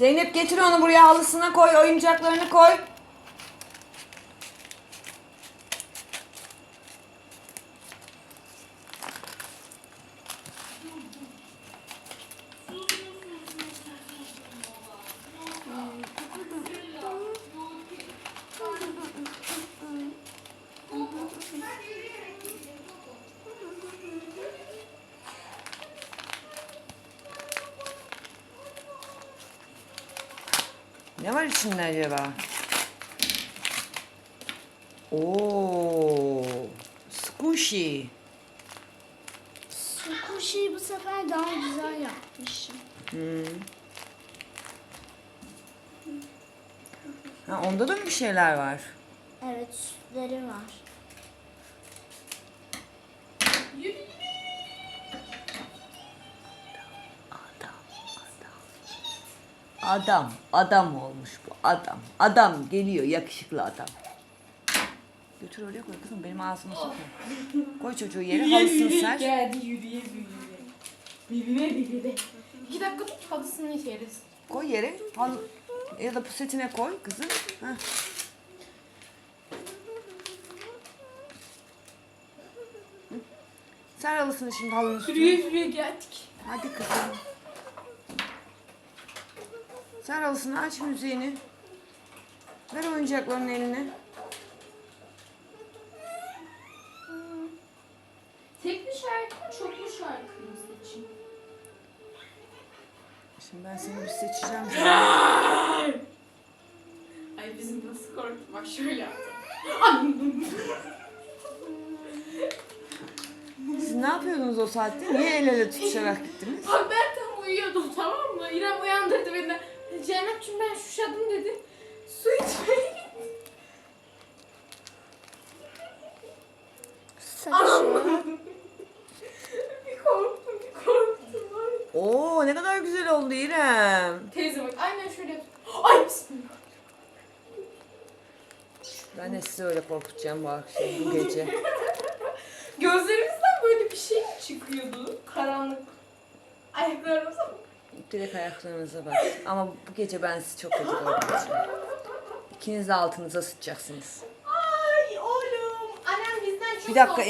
Zeynep getir onu buraya halısına koy. Oyuncaklarını koy. Ne var içinde acaba? Oo, squishy. Squishy'yi bu sefer daha güzel yapmışım. Ha, onda da mı bir şeyler var? Evet süsleri var. Adam, adam olmuş bu adam. Adam geliyor, yakışıklı adam. Götür oraya koy kızım, benim ağzıma sokma. Koy çocuğu yere, halısını ser. Geldi yürüye büyüye. Büyüye büyüye. İki dakika tut halısını içeriz. Koy yere, hal ya da pusetine koy kızım. Heh. Ser halısını şimdi halının üstüne. Yürüye yürüye geldik. Hadi kızım. Ser halısını aç müziğini. Ver oyuncakların eline. Tek bir şarkı mı çoklu şarkımız için? Şimdi ben seni bir seçeceğim. Ay bizim nasıl korktu bak şöyle. Siz ne yapıyordunuz o saatte? Niye el ele tutuşarak gittiniz? Bak ben tam uyuyordum tamam mı? İrem uyandırdı beni. Cennetciğim ben şuşadım dedi. Su içmeye. Saçı. Bir korktum bir korktum. Ay. Oo ne kadar güzel oldu İrem. Teyze bak aynen şöyle. Ay bismillah. Ben de sizi öyle korkutacağım bu akşam, bu gece. Direkt ayaklarınıza bak. Ama bu gece ben sizi çok kötü korkutacağım. İkiniz de altınıza sıçacaksınız. Ay oğlum. Annem bizden çok Bir dakika korktu.